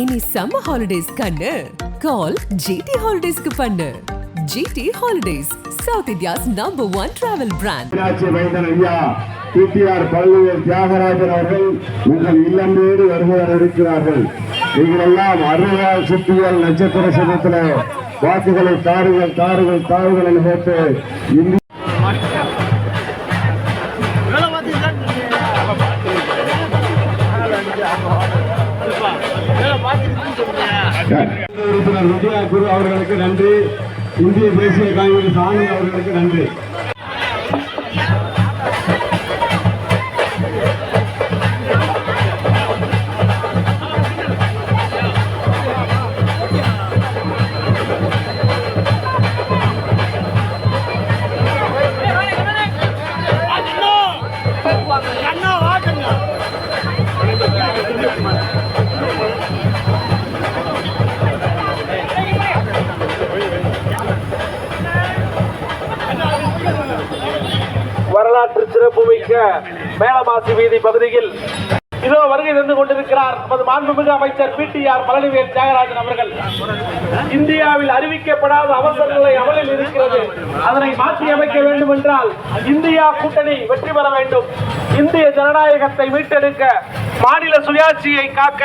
இனி summer holidays கண்ணு. கால் GT ஹாலிடேஸ்க்கு பண்ணு. GT holidays south India's number one travel brand Meenakshi ஐயா பிடிஆர் பல்லுவர் தியாகராஜன் அவர்கள் உங்கள் இல்லம் தேடி வருகிறார் இருக்கிறார்கள். நீங்கள் எல்லாம் அறுபதால் சுத்தியல் நட்சத்திர சதத்தில் வாக்குகளை தாருங்கள் தாருங்கள் தாருங்கள் என்று போட்டு குரு அவர்களுக்கு நன்றி. இந்திய தேசிய காங்கிரஸ் ஆணையர் அவர்களுக்கு நன்றி. மேலமாசி வீதி பகுதியில் இதோ வருகை தந்து கொண்டிருக்கிறார் நமது மாண்புமிகு அமைச்சர் பிடிஆர் பழனிவேல் தியாகராஜன் அவர்கள். இந்தியாவில் அறிவிக்கப்படாத அவசர நிலை அமலில் இருக்கிறது. அதனை மாற்றி அமைக்க வேண்டும் என்றால் இந்தியா கூட்டணி வெற்றி பெற வேண்டும். இந்திய ஜனநாயகத்தை மீட்டெடுக்க மாநில சுயாட்சியை காக்க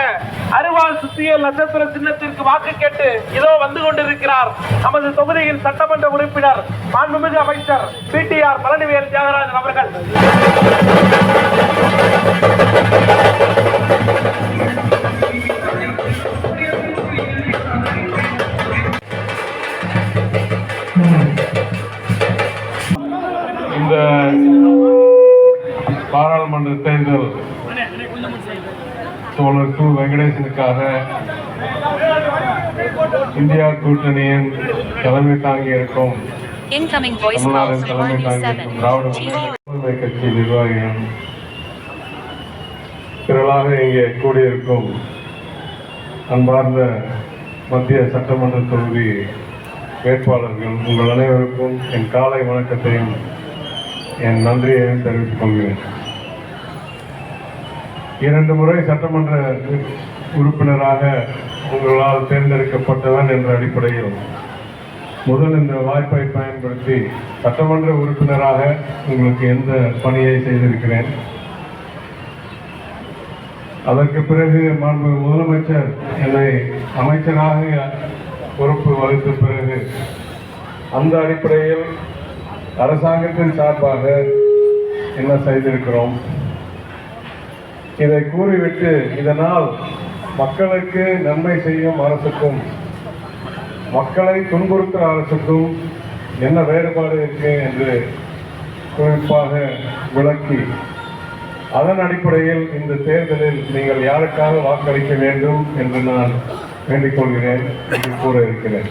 அருவாள் சுத்தியல் நட்சத்திர சின்னத்திற்கு வாக்கு கேட்டு இதோ வந்து கொண்டிருக்கிறார். நமது தொகுதியின் சட்டமன்ற உறுப்பினர் மாண்புமிகு அமைச்சர் பிடிஆர் பழனிவேல் தியாகராஜன் அவர்கள். இந்த பாராளுமன்ற தேர்தல் தோழர் கு வெங்கடேசனுக்காக இந்தியா கூட்டணியின் தலைமை தாங்கி இருக்கும் தமிழ்நாடு தலைமை தாங்கி 107. இருக்கும் திராவிட முன்னேற்ற கட்சி நிர்வாகிகள் திரளாக இங்கே கூடியிருக்கும் அன்பார்ந்த மத்திய சட்டமன்ற தொகுதி வேட்பாளர்கள் உங்கள் அனைவருக்கும் என் காலை வணக்கத்தையும் என் நன்றியையும் தெரிவித்துக் கொள்கிறேன் இரண்டு முறை சட்டமன்ற உறுப்பினராக உங்களால் தேர்ந்தெடுக்கப்பட்டவன் என்ற அடிப்படையில் முதல் இந்த வாய்ப்பை பயன்படுத்தி சட்டமன்ற உறுப்பினராக உங்களுக்கு எந்த பணியை செய்திருக்கிறேன்? அதற்கு பிறகு மாண்பு முதலமைச்சர் என்னை அமைச்சராக பொறுப்பு வகித்த பிறகு அந்த அடிப்படையில் அரசாங்கத்தின் சார்பாக என்ன செய்திருக்கிறோம்? இதை கூறிவிட்டு இதனால் மக்களுக்கு நன்மை செய்யும் அரசுக்கும் மக்களை துன்புறுத்துகிற அரசுக்கும் என்ன வேறுபாடு இருக்கு என்று குறிப்பாக விளக்கி அதன் அடிப்படையில் இந்த தேர்தலில் நீங்கள் யாருக்காக வாக்களிக்க வேண்டும் என்று நான் வேண்டிக் கொள்கிறேன் என்று கூற இருக்கிறேன்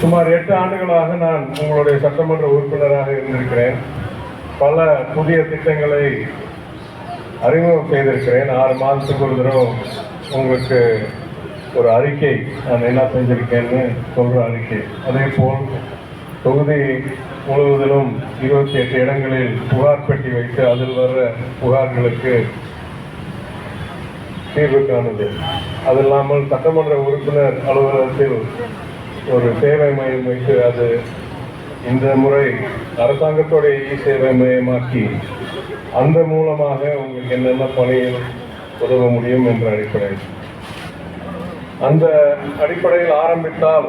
சுமார் எட்டு ஆண்டுகளாக நான் உங்களுடைய சட்டமன்ற உறுப்பினராக இருந்திருக்கிறேன். பல புதிய திட்டங்களை அறிமுகம் செய்திருக்கிறேன். ஆறு மாதத்துக்கு ஒரு தடவை உங்களுக்கு ஒரு அறிக்கை நான் என்ன செஞ்சுருக்கேன்னு சொல்கிற அறிக்கை. அதே போல் தொகுதி முழுவதிலும் இருபத்தி எட்டு இடங்களில் புகார் பெட்டி வைத்து அதில் வர்ற புகார்களுக்கு தீர்வு காணுது. அது இல்லாமல் சட்டமன்ற உறுப்பினர் அலுவலகத்தில் ஒரு சேவை மையம் வைத்து அது இந்த முறை அரசாங்கத்தோடைய இ சேவை மையமாக்கி அந்த மூலமாக உங்களுக்கு என்னென்ன பணியில் உதவ முடியும் என்ற அடிப்படையில். அந்த அடிப்படையில் ஆரம்பித்தால்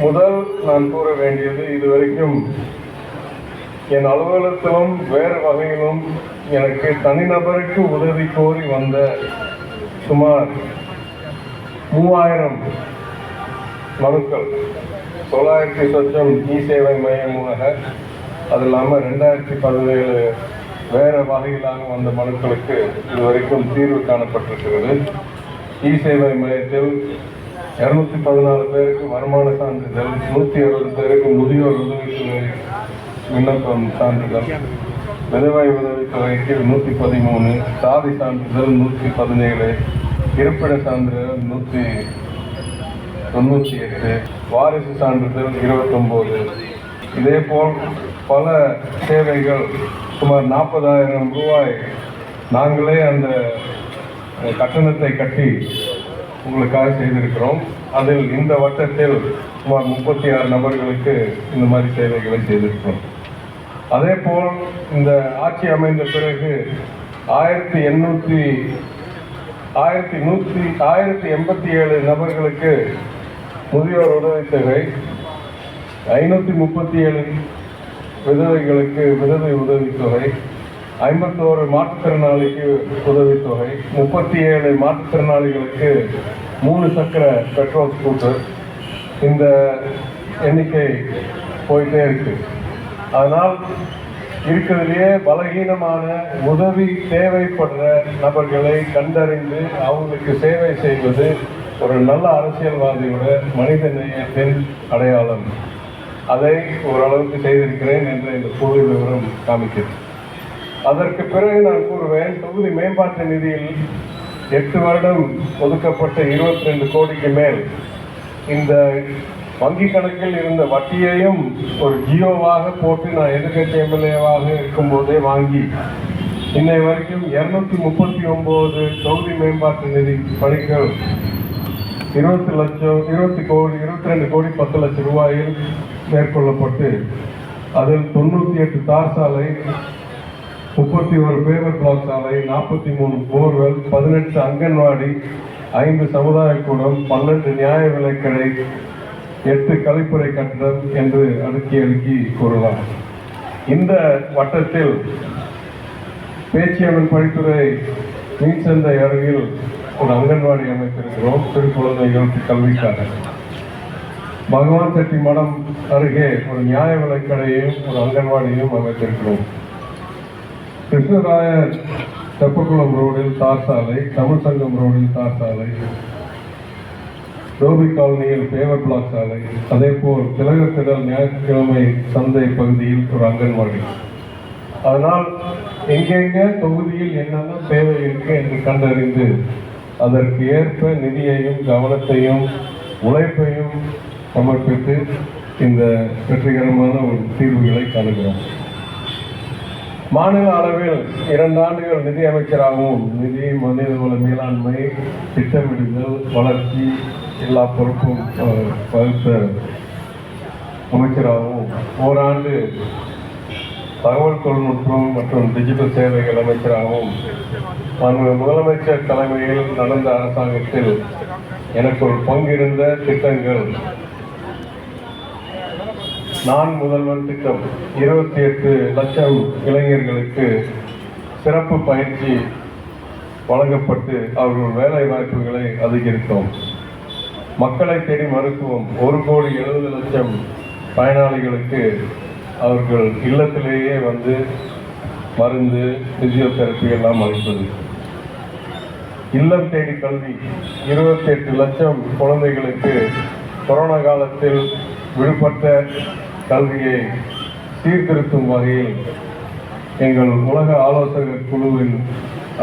முதல் நான் கூற வேண்டியது இதுவரைக்கும் என் அலுவலகத்திலும் வேறு வகையிலும் எனக்கு தனிநபருக்கு உதவி கோரி வந்த சுமார் மூவாயிரம் மனுக்கள். தொள்ளாயிரத்தி சொச்சம் இ சேவை மையம் மூலக அது இல்லாமல் ரெண்டாயிரத்தி பதினேழு வேறு வகையிலான வந்த மனுக்களுக்கு இதுவரைக்கும் தீர்வு காணப்பட்டிருக்கிறது. இ சேவை மையத்தில் இரநூத்தி பதினாலு பேருக்கு வருமான சான்றிதழ் நூற்றி அறுபது பேருக்கு முதியோர் உதவித்தொகை விண்ணப்பம் சான்றிதழ் விதவை உதவித்தொகைக்கு நூற்றி பதிமூணு சாதி சான்றிதழ் நூற்றி பதினேழு இருப்பிட சான்றிதழ் நூற்றி தொண்ணூற்றி எட்டு வாரிசு சான்றிதழ் இருபத்தொம்போது. இதேபோல் பல சேவைகள் சுமார் நாற்பதாயிரம் ரூபாய் நாங்களே அந்த கட்டணத்தை கட்டி உங்களுக்காக செய்திருக்கிறோம். அதில் இந்த வட்டத்தில் சுமார் முப்பத்தி ஆறு நபர்களுக்கு இந்த மாதிரி சேவைகளை செய்திருக்கிறோம். அதே போல் இந்த ஆட்சி அமைந்த பிறகு ஆயிரத்தி எண்ணூற்றி ஆயிரத்தி நூற்றி ஆயிரத்தி எண்பத்தி ஏழு நபர்களுக்கு முதியோர் உதவித்தொகை ஐநூற்றி முப்பத்தி ஏழு விதவைகளுக்கு விதவை உதவித்தொகை. ஐம்பத்தோரு மாற்றுத்திறனாளிக்கு உதவித்தொகை. முப்பத்தி ஏழு மாற்றுத்திறனாளிகளுக்கு மூணு சக்கர பெட்ரோல் ஸ்கூட்டர் இந்த எண்ணிக்கை போயிட்டே இருக்கு. அதனால் இருக்கிறதுலேயே பலகீனமான உதவி தேவைப்படுற நபர்களை கண்டறிந்து அவங்களுக்கு சேவை செய்வது ஒரு நல்ல அரசியல்வாதியோட மனித நேயத்தின் அடையாளம். அதை ஓரளவுக்கு செய்திருக்கிறேன் என்று இந்த புள்ளி விவரம் காமிக்கிறது. அதற்கு பிறகு நான் கூறுவேன் தொகுதி மேம்பாட்டு நிதியில் எட்டு வருடம் ஒதுக்கப்பட்ட இருபத்தி ரெண்டு கோடிக்கு மேல் இந்த வங்கி கணக்கில் இருந்த வட்டியையும் ஒரு ஜியோவாக போட்டு நான் எதிர்கட்சி எம்எல்ஏவாக இருக்கும்போதே வாங்கி இன்னை வரைக்கும் இரநூத்தி முப்பத்தி ஒம்பது தொகுதி மேம்பாட்டு நிதி பணிகள் இருபத்தி லட்சம் இருபத்தி கோடி இருபத்தி ரெண்டு கோடி பத்து லட்சம் ரூபாயில் மேற்கொள்ளப்பட்டு அதில் தொண்ணூற்றி எட்டு தார் சாலை முப்பத்தி ஒரு பேவர் பிளாக் சாலை நாற்பத்தி மூணு போர்வெல் பதினெட்டு அங்கன்வாடி ஐந்து சமுதாய கூடம் பன்னெண்டு நியாய விலைக்கடை எட்டு கழிப்பறை கட்டடம் என்று அடுக்கி அடுக்கி கூறலாம். இந்த வட்டத்தில் பேச்சியம்மன் படித்துறை மீன்சந்தை அருகில் ஒரு அங்கன்வாடி அமைத்திருக்கிறோம். சிறு குழந்தைகளுக்கு கல்விக்காக. பகவான் செட்டி மடம் அருகே ஒரு நியாய விலைக்கடையையும் ஒரு அங்கன்வாடியும் அமைத்திருக்கிறோம். கிருஷ்ணராய தெப்பக்குளம் ரோடில் தார் சாலை தமிழ் சங்கம் ரோடில் தார் சாலை ரோபி காலனியில் பேவர் பிளாக் சாலை அதே போல் திலகத்திடல் ஞாயிற்றுக்கிழமை சந்தை பகுதியில் ஒரு அங்கன்வாடி. அதனால் எங்கெங்கே தொகுதியில் என்னென்ன தேவை இருக்கு என்று கண்டறிந்து அதற்கு ஏற்ப நிதியையும் கவனத்தையும் உழைப்பையும் சமர்ப்பித்து இந்த வெற்றிகரமான ஒரு தீர்வுகளை காணுகிறோம். மாநில அளவில் இரண்டு ஆண்டுகள் நிதி அமைச்சராகவும் நிதி மனிதவள மேலாண்மை திட்டமிடுதல் வளர்ச்சி எல்லா பொறுப்பும் வகுத்த அமைச்சராகவும் ஓராண்டு தகவல் தொழில்நுட்பம் மற்றும் டிஜிட்டல் சேவைகள் அமைச்சராகவும் மாண்புமிகு முதலமைச்சர் தலைமையில் நடந்த அரசாங்கத்தில் எனக்கு ஒரு பங்கிருந்த திட்டங்கள் நான் முதல்வர் திட்டம் இருபத்தி எட்டு லட்சம் இளைஞர்களுக்கு சிறப்பு பயிற்சி வழங்கப்பட்டு அவர்கள் வேலை வாய்ப்புகளை அதிகரித்தோம். மக்களை தேடி மருத்துவம் ஒரு கோடி எழுபது லட்சம் பயனாளிகளுக்கு அவர்கள் இல்லத்திலேயே வந்து மருந்து பிசியோதெரப்பி எல்லாம் அளிப்பது இல்லம் தேடி கல்வி இருபத்தி எட்டு லட்சம் குழந்தைகளுக்கு கொரோனா காலத்தில் விடுபட்ட கல்வியை சீர்திருத்தும் வகையில் எங்கள் உலக ஆலோசகர் குழுவின்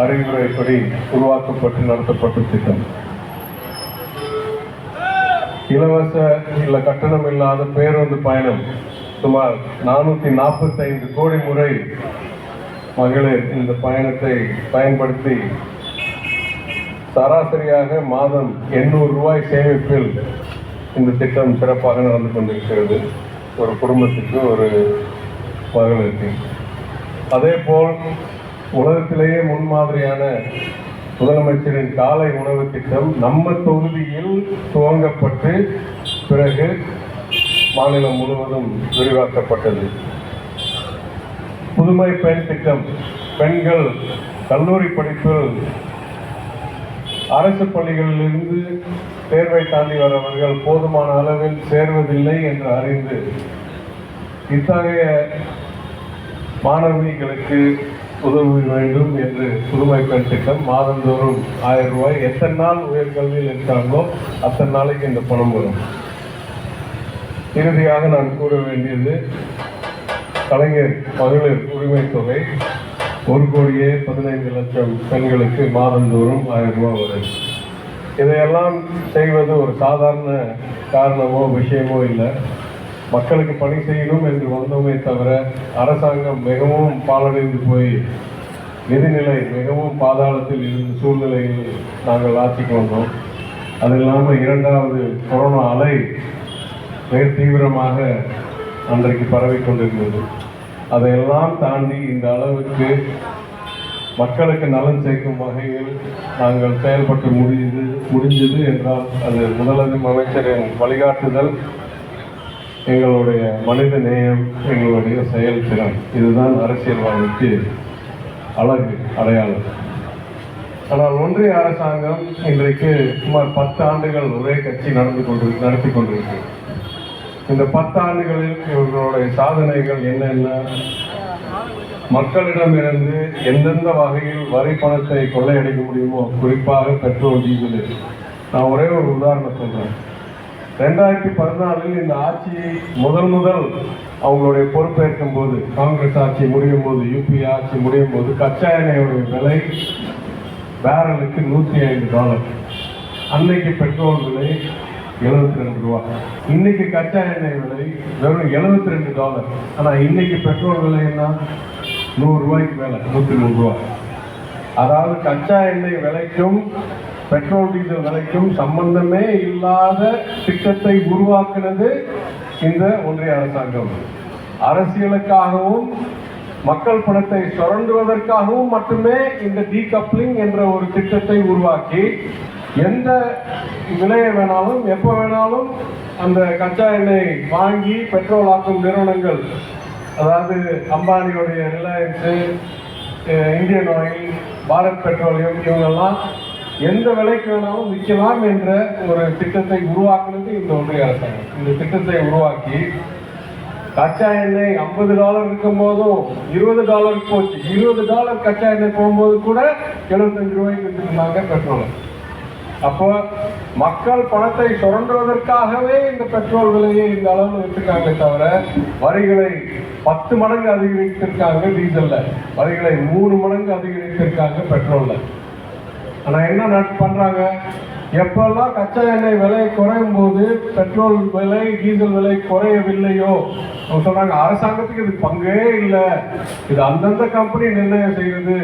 அறிவுரைப்படி உருவாக்கப்பட்டு நடத்தப்பட்ட திட்டம். இலவச இல்ல கட்டணம் இல்லாத பேருந்து பயணம் சுமார் நானூத்தி நாற்பத்தைந்து கோடி முறை மகளிர் இந்த பயணத்தை பயன்படுத்தி சராசரியாக மாதம் எண்ணூறு ரூபாய் சேமிப்பில் இந்த திட்டம் சிறப்பாக நடந்து கொண்டிருக்கிறது. ஒரு குடும்பத்துக்கு ஒரு மகளிருக்கு அதே போல் உலகத்திலேயே முன்மாதிரியான முதலமைச்சரின் காலை உணவு திட்டம் நம்ம தொகுதியில் துவங்கப்பட்டு பிறகு மாநிலம் முழுவதும் விரிவாக்கப்பட்டது. புதுமை பெண் திட்டம் பெண்கள் கல்லூரி படிப்பில் அரசு பள்ளிகளிலிருந்து தேர்வை தாண்டி வரவர்கள் போதுமான அளவில் சேர்வதில்லை என்று அறிந்து இத்தகைய மாணவிகளுக்கு உதவி வேண்டும் என்று புதுமை பெண் திட்டம் மாதந்தோறும் ஆயிரம் ரூபாய் எத்தனை நாள் உயர்கல்வியில் இருக்காங்களோ அத்தனை நாளைக்கு இந்த பணம் வரும். இறுதியாக நான் கூற வேண்டியது கலைஞர் மகளிர் உரிமை தொகை ஒரு கோடியே பதினைந்து லட்சம் பெண்களுக்கு மாதந்தோறும் ஆயிரம் ரூபாய் வரும். இதையெல்லாம் செய்வது ஒரு சாதாரண காரணமோ விஷயமோ இல்லை. மக்களுக்கு பணி செய்யணும் என்று வந்தோமே தவிர அரசாங்கம் மிகவும் பாலடைந்து போய் நிதிநிலை மிகவும் பாதாளத்தில் இருந்த சூழ்நிலையில் நாங்கள் ஆட்சிக்கு வந்தோம். அது இல்லாமல் இரண்டாவது கொரோனா அலை மிக தீவிரமாக அன்றைக்கு பரவிக் கொண்டிருந்தது. அதையெல்லாம் தாண்டி இந்த அளவுக்கு மக்களுக்கு நலன் சேர்க்கும் வகையில் நாங்கள் செயல்பட்டு முடிந்தது முடிஞ்சது என்றால் அது முதலமைச்சரின் வழிகாட்டுதல் எங்களுடைய மனித நேயம் எங்களுடைய செயல்திறன். இதுதான் அரசியல்வாதிக்கு அழகு அடையாளம். ஆனால் ஒன்றிய அரசாங்கம் இன்றைக்கு சுமார் பத்து ஆண்டுகள் ஒரே கட்சி நடந்து கொண்டு நடத்தி கொண்டிருக்கிறது. இந்த பத்தாண்டுகளில் இவர்களுடைய சாதனைகள் என்னென்ன? மக்களிடமிருந்து எந்தெந்த வகையில் வரி பணத்தை கொள்ளையடிக்க முடியுமோ குறிப்பாக பெட்ரோல் டீசல். நான் ஒரே ஒரு உதாரணம் சொல்றேன். ரெண்டாயிரத்தி பதினாலில் இந்த ஆட்சியை முதல் முதல் அவங்களுடைய பொறுப்பேற்கும் போது காங்கிரஸ் ஆட்சி முடியும் போது யூபி ஆட்சி முடியும் போது கச்சா எண்ணெயோடைய விலை பேரலுக்கு நூற்றி ஐந்து டாலர். அன்னைக்கு பெட்ரோல் விலை எழுபத்தி ரெண்டு ரூபா. இன்னைக்கு கச்சா எண்ணெய் விலை வெறும் எழுபத்தி ரெண்டு டாலர் ஆனால் இன்னைக்கு பெட்ரோல் விலை என்ன? நூறு ரூபாய்க்கு மேல நூத்தி நூறு ரூபா. அதாவது கச்சா எண்ணெய் விலைக்கும் பெட்ரோல் டீசல் விலைக்கும் சம்பந்தமே இல்லாத திட்டத்தை உருவாக்குனது இந்த ஒன்றிய அரசாங்கம். அரசியலுக்காகவும் மக்கள் பணத்தை சுரண்டுவதற்காகவும் மட்டுமே இந்த டீகப்ளிங் என்ற ஒரு திட்டத்தை உருவாக்கி எந்த விலையை வேணாலும் எப்போ வேணாலும் அந்த கச்சா எண்ணெய் வாங்கி பெட்ரோல் ஆக்கும் நிறுவனங்கள் அதாவது அம்பானியுடைய Reliance Indian oil Bharat petroleum இவங்கெல்லாம் எந்த விலைக்கு வேணாலும் விற்கலாம் என்ற ஒரு திட்டத்தை உருவாக்குனது இந்த ஒன்றிய அரசாங்கம். இந்த திட்டத்தை உருவாக்கி கச்சா எண்ணெய் ஐம்பது டாலர் இருக்கும் போதும் இருபது டாலருக்கு போச்சு. இருபது டாலர் கச்சா எண்ணெய் போகும்போது கூட எழுபத்தஞ்சு ரூபாய்க்கு வித்துருந்தாங்க பெட்ரோல் அப்போ மக்கள் பணத்தை சுரண்டுவதற்காகவே இந்த பெட்ரோல் விலையை இந்த அளவில் வச்சிருக்காங்க தவிர வரிகளை பத்து மடங்கு அதிகரித்திருக்காங்க டீசல்ல. வரிகளை மூணு மடங்கு அதிகரித்திருக்காங்க பெட்ரோல்ல. ஆனா என்ன பண்றாங்க? எப்பெல்லாம் கச்சா எண்ணெய் விலை குறையும் போது பெட்ரோல் விலை டீசல் விலை குறையவில்லையோ? அவங்க சொல்றாங்க அரசாங்கத்துக்கு இது பங்கே இல்லை. இது அந்தந்த கம்பெனி நிர்ணயம் செய்கிறது.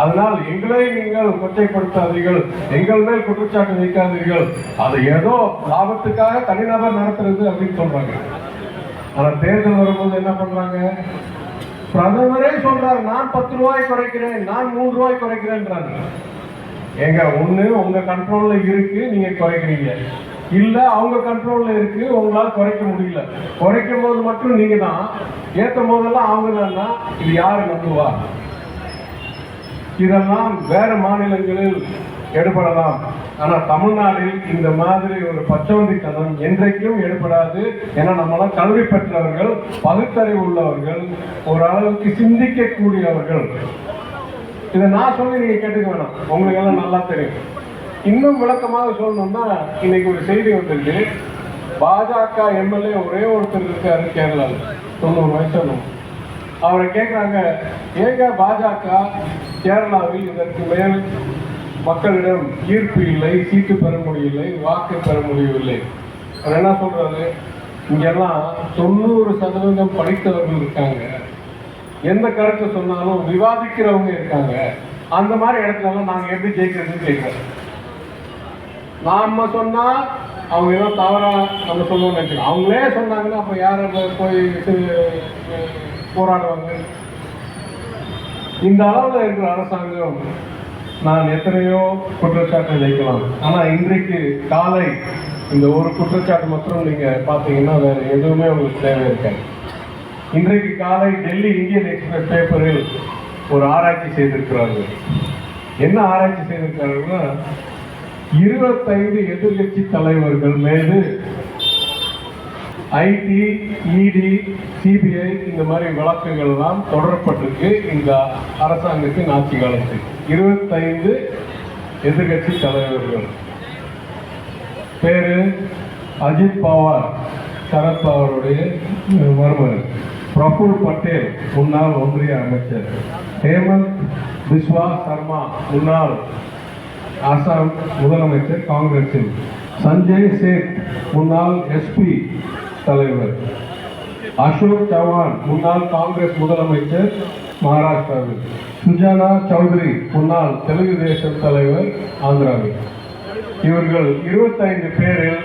அதனால் எங்களை நீங்கள் கொச்சைப்படுத்தாதீர்கள் எங்கள் மேல் குற்றச்சாட்டு வைக்காதீர்கள். அது ஏதோ லாபத்துக்காக தனிநபர் நடத்துறது அப்படின்னு சொல்றாங்க. ஆனால் தேர்தல் வரும்போது என்ன பண்றாங்க? பிரதமரே சொல்றாரு நான் பத்து ரூபாய் குறைக்கிறேன் நான் மூன்று ரூபாய் குறைக்கிறேன்றாங்க. ஏங்க ஒண்ணு உங்க கண்ட்ரோல்ல இருக்கு நீங்க குறைக்கிறீங்க. இல்ல அவங்க கண்ட்ரோல்ல இருக்கு உங்களால குறைக்க முடியல. குறைக்கும் போது மட்டும் நீங்க தான் ஏத்தும் போதெல்லாம் அவங்க தான்னா இது யாரு நம்புவா? இதெல்லாம் வேற மாநிலங்களில் எடுபடலாம். ஆனா தமிழ்நாட்டில் இந்த மாதிரி ஒரு பச்சவந்தித்தனம் என்றைக்கும் எடுபடாது. ஏன்னா நம்மளாம் கல்வி பெற்றவர்கள் பகுத்தறிவு உள்ளவர்கள் ஓரளவுக்கு சிந்திக்கக்கூடியவர்கள். இதை நான் சொல்லி நீங்க கேட்டுக்க வேணாம். உங்களுக்கு எல்லாம் நல்லா தெரியும். இன்னும் விளக்கமாக சொல்லணும்னா இன்னைக்கு ஒரு செய்தி வந்திருக்கு. பாஜக எம்எல்ஏ ஒரே ஒருத்தர் இருக்காரு கேரளாவில் தொண்ணூறு வயசு அவரை கேட்குறாங்க ஏங்க பாஜக கேரளாவில் இதற்கு மேல் மக்களிடம் ஈர்ப்பு இல்லை சீட்டு பெற முடியவில்லை வாக்கு பெற முடியவில்லை. அவர் என்ன சொல்றாரு? இங்கெல்லாம் தொண்ணூறு சதவீதம் படித்தவர்கள் இருக்காங்க. எந்த கருத்தை சொன்னாலும் விவாதிக்கிறவங்க இருக்காங்க. அந்த மாதிரி இடத்துலலாம் நாங்க எப்படி ஜெயிக்கிறதுன்னு கேட்கிறோம். நாம சொன்னா அவங்க ஏதோ தவறா நம்ம சொல்லுவோம்னு நினைக்கிறோம் அவங்களே சொன்னாங்கன்னா அப்ப யார் போய் போராடுவாங்க? இந்த அளவுல இருக்கிற அரசாங்கம் நான் எத்தனையோ குற்றச்சாட்டை ஜெயிக்கலாம் ஆனா இன்றைக்கு காலை இந்த ஒரு குற்றச்சாட்டு மட்டும் நீங்க பாத்தீங்கன்னா வேற எதுவுமே உங்களுக்கு தேவை இருக்காது இன்றைக்கு காலை டெல்லி இந்தியன் எக்ஸ்பிரஸ் பேப்பரில் ஒரு ஆராய்ச்சி செய்திருக்கிறார்கள். என்ன ஆராய்ச்சி செய்திருக்கிறார்கள்னா இருபத்தைந்து எதிர்க்கட்சி தலைவர்கள் மீது ஐடி இடி சிபிஐ இந்த மாதிரி வழக்குகள் எல்லாம் தொடரப்பட்டிருக்கு இந்த அரசாங்கத்தின் ஆட்சி காலத்தில். இருபத்தைந்து எதிர்க்கட்சி தலைவர்கள். பேரு அஜித் பவார் சரத் பவாருடைய மருமகன். பிரபுல் பட்டேல் முன்னாள் ஒன்றிய அமைச்சர். ஹேமந்த் பிஸ்வா சர்மா முன்னாள் அசாம் முதலமைச்சர் காங்கிரஸில் சஞ்சய் சேத் முன்னாள் எஸ்பி தலைவர். அசோக் சவான் முன்னாள் காங்கிரஸ் முதலமைச்சர் மகாராஷ்டிராவில். சுஜானா சௌத்ரி முன்னாள் தெலுங்கு தேசம் தலைவர் ஆந்திராவில். இவர்கள் இருபத்தைந்து பேரில்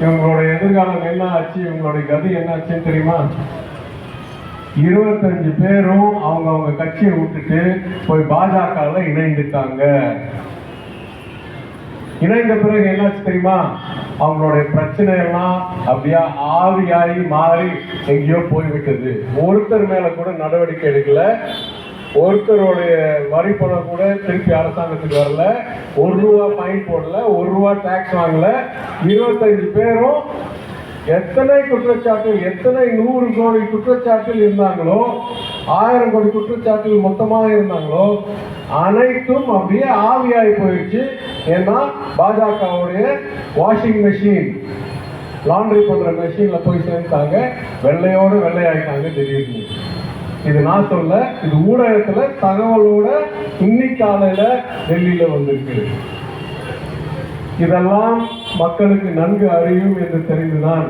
இவங்களுடைய எதிர்காலம் என்ன ஆச்சு இவங்களுடைய கதி என்ன ஆச்சுன்னு தெரியுமா? இருபத்தஞ்சு பேரும் அவங்க அவங்க கட்சியை விட்டுட்டு போய் பாஜகவில் இணைந்துட்டாங்க. இணைந்த பிறகு என்னாச்சு தெரியுமா? அவங்களுடைய பிரச்சனை எல்லாம் அப்படியே ஆவியாகி மாறி எங்கேயோ போய்விட்டது. ஒருத்தர் மேல கூட நடவடிக்கை எடுக்கல. ஒருத்தருடைய வரி பணம் கூட திருப்பி அரசாங்கத்துக்கு வரல. ஒரு ரூபா ஃபைன் போடல ஒரு ரூபா டாக்ஸ் வாங்கல. இருபத்தஞ்சு பேரும் எத்தனை குற்றச்சாட்டு எத்தனை நூறு கோடி குற்றச்சாட்டில் இருந்தாங்களோ ஆயிரம் கோடி குற்றச்சாட்டில் மொத்தமாக இருந்தாங்களோ அனைத்தும் அப்படியே ஆவியாகி போயிடுச்சு. ஏன்னா பாஜகவுடைய வாஷிங் மெஷின் லாண்ட்ரி பண்ணுற மெஷினில் போய் சேர்ந்தாங்க. வெள்ளையோடு வெள்ளையாயிட்டாங்க திடீர்னு. இது நான் சொல்ல இது ஊடகத்தில் தகவலோட இன்னைக்கு காலையில் டெல்லியில் வந்திருக்கு. இதெல்லாம் மக்களுக்கு நன்கு அறியும் என்று தெரிந்துதான்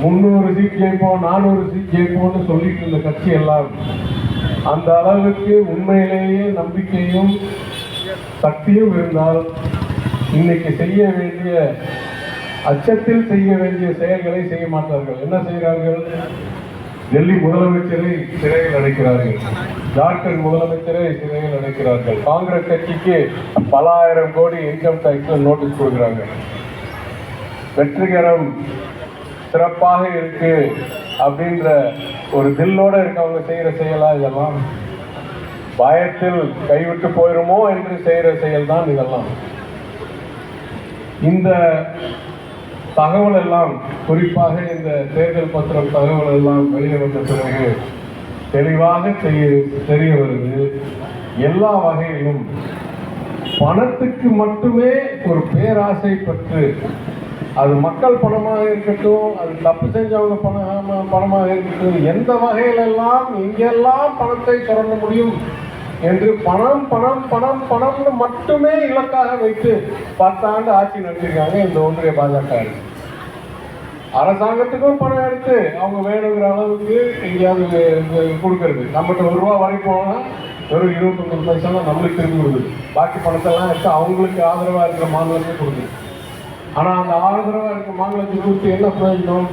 முன்னூறு சீட் ஜெயிப்போம் நானூறு சீட் ஜெயிப்போம்னு சொல்லிட்டு இருந்த கட்சி எல்லாம் அந்த அளவுக்கு உண்மையிலேயே நம்பிக்கையும் சக்தியும் இருந்தால் இன்னைக்கு செய்ய வேண்டிய அச்சத்தில் செய்ய வேண்டிய செயல்களை செய்ய மாட்டார்கள். என்ன செய்கிறார்கள்? டெல்லி முதலமைச்சரை சிறையில் அடைக்கிறார்கள். ஜார்க்கண்ட் முதலமைச்சரை சிறையில் அடைக்கிறார்கள். காங்கிரஸ் கட்சிக்கு பல ஆயிரம் கோடி இன்கம் டேக்ஸ் நோட்டீஸ் கொடுக்குறாங்க. வெற்றிகரம் சிறப்பாக இருக்கு அப்படின்ற ஒரு தில்லோட இருக்கவங்க செய்யற செயலா இதெல்லாம்? பயத்தில் கைவிட்டு போயிருமோ என்று செய்கிற செயல் தான் இதெல்லாம். இந்த தகவல் எல்லாம் குறிப்பாக இந்த தேர்தல் பத்திரம் தகவல் எல்லாம் வெளியே வந்த பிறகு தெளிவாக தெரிய தெரிய வருது எல்லா வகையிலும் பணத்துக்கு மட்டுமே ஒரு பேராசை பெற்று அது மக்கள் பணமாக இருக்கட்டும் அது தப்பு செஞ்சவங்க பணமா பணமாக இருக்கட்டும் எந்த வகையிலெல்லாம் எங்கெல்லாம் பணத்தை சுரண்ட முடியும் என்று பணம் பணம் பணம் பணம்னு மட்டுமே இலக்காக வைத்து பத்தாண்டு ஆட்சி நடத்திருக்காங்க இந்த ஒன்றிய பாஜக அரசு. அரசாங்கத்துக்கும் பணம் எடுத்து அவங்க வேணுங்கிற அளவுக்கு எங்கேயாவது கொடுக்கறது. நம்மகிட்ட ஒரு ரூபா வரை போனால் வெறும் இருபத்தொம்பது பைசா தான் நம்மளுக்கு திரும்பி கொடுக்குது. பாக்கி பணத்தெல்லாம் எடுத்து அவங்களுக்கு ஆதரவாக இருக்கிற மாநிலத்துக்கு கொடுக்குது. ஆனால் அந்த ஆதரவாக இருக்கிற மாநிலத்துக்கு கொடுத்து என்ன பிரயோஜனம்?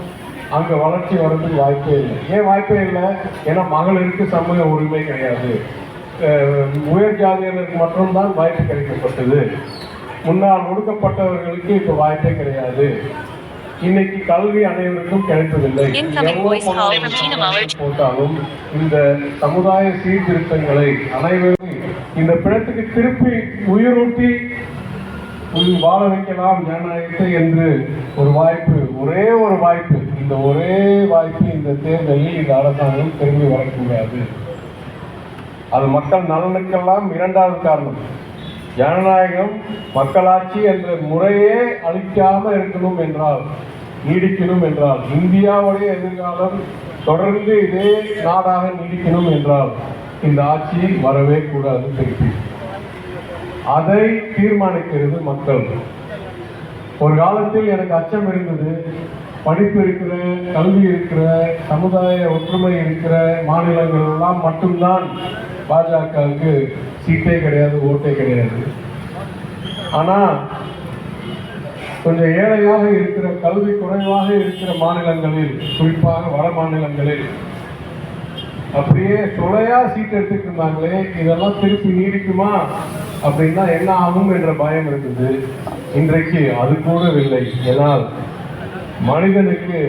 அங்கே வளர்ச்சி வர்றதுக்கு வாய்ப்பே இல்லை. ஏன் வாய்ப்பே இல்லை? ஏன்னா மகளிருக்கு சமூக உரிமை கிடையாது. உயர் ஜாதியினருக்கு மட்டும்தான் வாய்ப்பு கிடைக்கப்பட்டது. முன்னால் ஒடுக்கப்பட்டவர்களுக்கு இப்போ வாய்ப்பே கிடையாது. இன்னைக்கு கல்வி அனைவருக்கும் கிடைப்பதில்லை. போட்டாலும் இந்த சமுதாய சீர்திருத்தங்களை அனைவரும் இந்த பிணத்துக்கு திருப்பி உயிரூட்டி வாழ வைக்கலாம் ஜனநாயகத்தை என்று ஒரு வாய்ப்பு ஒரே ஒரு வாய்ப்பு இந்த ஒரே வாய்ப்பு இந்த தேர்தலில் இந்த அரசாங்கம் திரும்பி வரக்கூடாது. அது மக்கள் நலனுக்கெல்லாம் இரண்டாவது காரணம். ஜனநாயகம் மக்களாட்சி என்ற முறையே அழிக்காம இருக்கணும் என்றால் நீடிக்கணும் என்றால் இந்தியாவுடைய எதிர்காலம் தொடர்ந்து இதே நாடாக நீடிக்கணும் என்றால் இந்த ஆட்சி வரவே கூடாது திருப்பி. அதை தீர்மானிக்கிறது மக்கள். ஒரு காலத்தில் எனக்கு அச்சம் இருந்தது. படிப்பு இருக்கிற கல்வி இருக்கிற சமுதாய ஒற்றுமை இருக்கிற மாநிலங்கள் எல்லாம் மட்டும்தான் பாஜகவுக்கு சீட்டே கிடையாது ஓட்டே கிடையாது. ஆனால் கொஞ்சம் ஏழையாக இருக்கிற கல்வி குறைவாக இருக்கிற மாநிலங்களில் குறிப்பாக வட மாநிலங்களில் அப்படியே தொலையா சீட் எடுத்துட்டு இருந்தாங்களே இதெல்லாம் திருப்பி நீடிக்குமா? அப்படின்னா என்ன ஆகும் என்ற பயம் இருக்குது இன்றைக்கு அது கூடவில்லை ஏன்னால் ஏனால் மனிதனுக்கு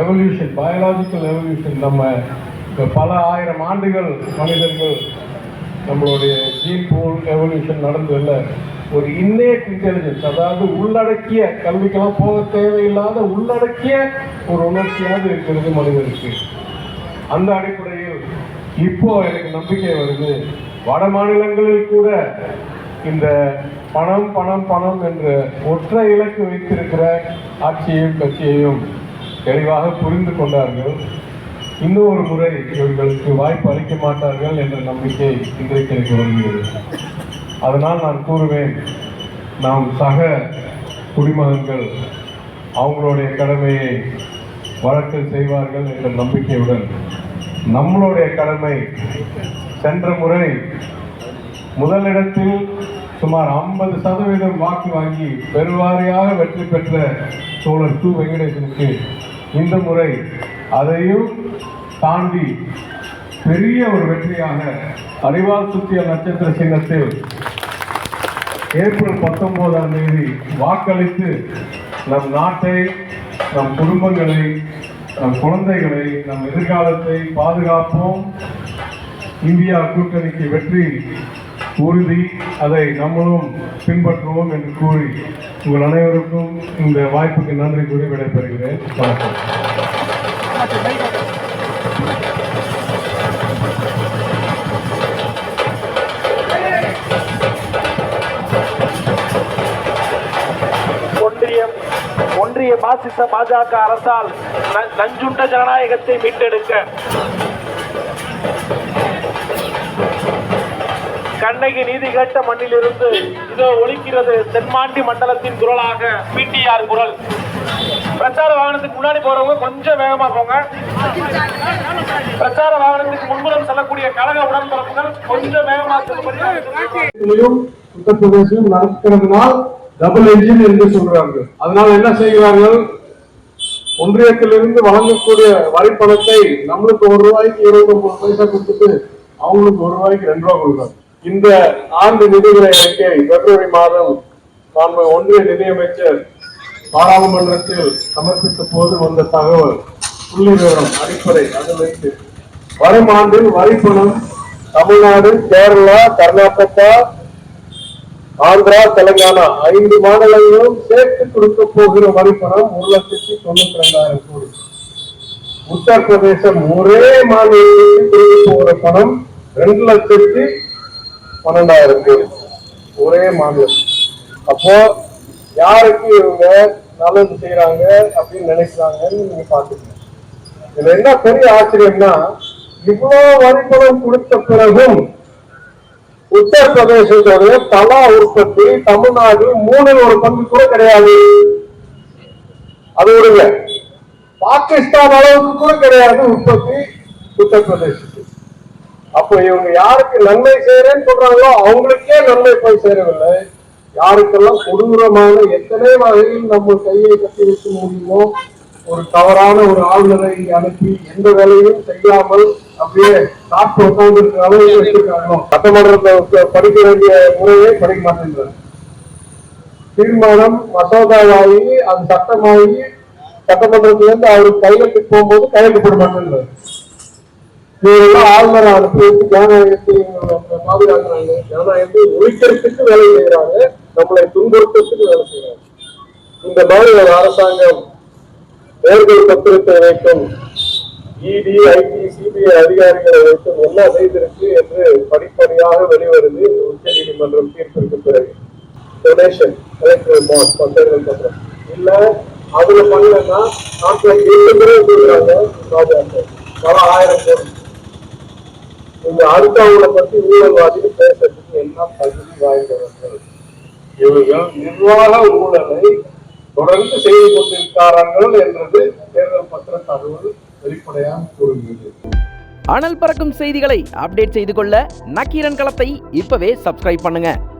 எவல்யூஷன் பயாலாஜிக்கல் எவல்யூஷன் நம்ம பல ஆயிரம் ஆண்டுகள் மனிதர்கள் நம்மளுடைய ஜீன் பூல் எவல்யூஷன் நடந்ததில்ல ஒரு இன்னேட் இன்டெலிஜென்ஸ் அதாவது உள்ளடக்கிய கல்விக்கெல்லாம் போக தேவையில்லாத உள்ளடக்கிய ஒரு உணர்ச்சியாவது இருக்கிறது மனிதனுக்கு அந்த அடிப்படையில் இப்போ எனக்கு நம்பிக்கை வருது வட மாநிலங்களில் கூட இந்த பணம் பணம் பணம் என்ற ஒற்றை இலக்கு வைத்திருக்கிற ஆட்சியையும் கட்சியையும் தெளிவாக புரிந்து கொண்டார்கள். இன்னொரு முறை இவர்களுக்கு வாய்ப்பு அளிக்க மாட்டார்கள் என்ற நம்பிக்கை இன்றைக்கு எனக்கு வருகிறது. அதனால் நான் கூறுவேன் நாம் சக குடிமகன்கள் அவங்களுடைய கடமையை வழக்கில் செய்வார்கள் என்ற நம்பிக்கையுடன் நம்மளுடைய கடமை. சென்ற முறை முதலிடத்தில் சுமார் ஐம்பது சதவீதம் வாக்கு வாங்கி பெருவாரியாக வெற்றி பெற்ற சோழர் சு வெங்கடேசனுக்கு இந்த முறை அதையும் தாண்டி பெரிய ஒரு வெற்றியாக அறிவால் சுத்திய நட்சத்திர சின்னத்தில் ஏப்ரல் பத்தொன்பதாம் தேதி வாக்களித்து நம் நாட்டை நம் குடும்பங்களை நம் குழந்தைகளை நம் எதிர்காலத்தை பாதுகாப்போம். இந்தியா கூட்டணிக்கு வெற்றி உறுதி. அதை நம்மளும் பின்பற்றுவோம் என்று கூறி உங்கள் அனைவருக்கும் இந்த வாய்ப்புக்கு நன்றி கூறி விடைபெறுகிறேன். வணக்கம். ஒன்றியம் ஒன்றிய பாசிச பாஜக அரசால் ந- நஞ்சுண்ட ஜனநாயகத்தை மீட்டெடுக்க கண்ணகி நீதி கேட்ட மண்ணிலிருந்து இதோ ஒழிக்கிறது தென்மாண்டி மண்டலத்தின் குரலாக பிடிஆர் குரல். பிரச்சார வாகனத்துக்கு முன்னாடி போறவங்க கொஞ்சம் வேகமா போங்க. பிரச்சார வாகனத்துக்கு முன்புறம் செல்லக்கூடிய கழக உடன்பிறப்புகள் கொஞ்சம் வேகமா உத்தரப்பிரதேசம் நடக்கிறதுனால் டபுள் என்ஜின் என்று சொல்றாங்க அதனால என்ன செய்கிறார்கள்? ஒன்றியத்திலிருந்து வழங்கக்கூடிய வரிப்பணத்தை நம்மளுக்கு ஒரு ரூபாய்க்கு இருபத்தி ஒன்பது பைசா கொடுத்துட்டு அவங்களுக்கு ஒரு ரூபாய்க்கு ரெண்டு ரூபா கொடுக்குறாங்க. இந்த ஆண்டு நிதிநிலை அறிக்கை பிப்ரவரி மாதம் நாம் ஒன்றிய நிதியமைச்சர் பாராளுமன்றத்தில் சமர்ப்பித்த போது வந்த தகவல் புள்ளி விவரம் அடிப்படை அதை வைத்து வரும் ஆண்டில் வரிப்பணம் தமிழ்நாடு கேரளா கர்நாடகா ஆந்திரா தெலுங்கானா ஐந்து மாநிலங்களும் சேர்த்து கொடுக்க போகிற வரிப்பணம் ஒரு லட்சத்தி தொண்ணூத்தி ரெண்டாயிரம் கோடி. உத்தரப்பிரதேசம் ஒரே மாநிலத்தில் கொடுக்க போகிற பணம் ரெண்டு லட்சத்தி பன்னெண்டாயிரம் பேர் ஒரே மாநிலம். அப்போ யாருக்கு இவங்க நல்லது செய்யறாங்க அப்படின்னு நினைக்கிறாங்கன்னு நீங்க பாத்துக்கணும் இதுல என்ன பெரிய ஆச்சரியம்னா இவ்வளவு வரிப்பணம் கொடுத்த பிறகும் உத்தரப்பிரதேசத்துடைய தலா உற்பத்தி தமிழ்நாடு மூணில் ஒரு பங்கு கூட கிடையாது. அது விடுங்க பாகிஸ்தான் அளவுக்கு கூட கிடையாது உற்பத்தி உத்தரப்பிரதேசம். அப்போ இவங்க யாருக்கு நன்மை செய்யறேன்னு சொல்றாங்களோ அவங்களுக்கே நன்மை போய் சேரவில்லை. யாருக்கெல்லாம் கொடூரமான எத்தனை வகையில் நம்ம கையை கட்டி வைக்க முடியுமோ ஒரு தவறான ஒரு ஆளுநரை இங்க அனுப்பி எந்த வேலையும் செய்யாமல் அப்படியே காற்று உட்கார்ந்து இருக்கிற அளவுக்கு வச்சிருக்காங்க சட்டமன்றத்தை படிக்க வேண்டிய முறையை படிக்க மாட்டேங்கிறார் தீர்மானம் மசோதாவாகி அது சட்டமாகி சட்டமன்றத்திலிருந்து அவருக்கு கையெழுத்து போகும்போது கையெழுத்து போட மாட்டேங்கிறார் இவரெல்லாம் ஆளுநரை அனுப்பி வச்சு ஜனநாயகத்தை பாதுகாக்கிறாங்க. ஜனநாயகத்தை ஒழிக்கிறதுக்கு வேலை செய்யறாங்க நம்மளை துன்புறுத்துறதுக்கு வேலை செய்யறாங்க இந்த மாதிரி ஒரு அரசாங்கம் தேர்தல் பத்திரத்தை வைக்கும் இடி ஐடி சிபிஐ அதிகாரிகளை வைக்கும் என்ன செய்திருக்கு என்று படிப்படியாக வெளிவருது. உச்ச நீதிமன்றம் தீர்ப்பிற்கு பிறகு. டொனேஷன் எலக்ட்ரல் பாண்ட் பத்திரங்கள் பத்திரம். இல்ல அதுல பண்ணலன்னா நாட்டுல முறை பல ஆயிரம் கோடி. இந்த அடுத்தவங்களை பத்தி ஊழல்வாதிகள் பேசுறதுக்கு எல்லாம் தகுதி வாய்ந்தவர்கள் இவர்கள் நிர்வாக ஊழலை தொடர்ந்து செய்து கொண்டிருக்கிறார்கள் என்றது தேர்தல் பத்திர தகவல் வெளிப்படையாக கூறுகிறது. அனல் பறக்கும் செய்திகளை அப்டேட் செய்து கொள்ள நக்கீரன் களத்தை இப்பவே சப்ஸ்கிரைப் பண்ணுங்க.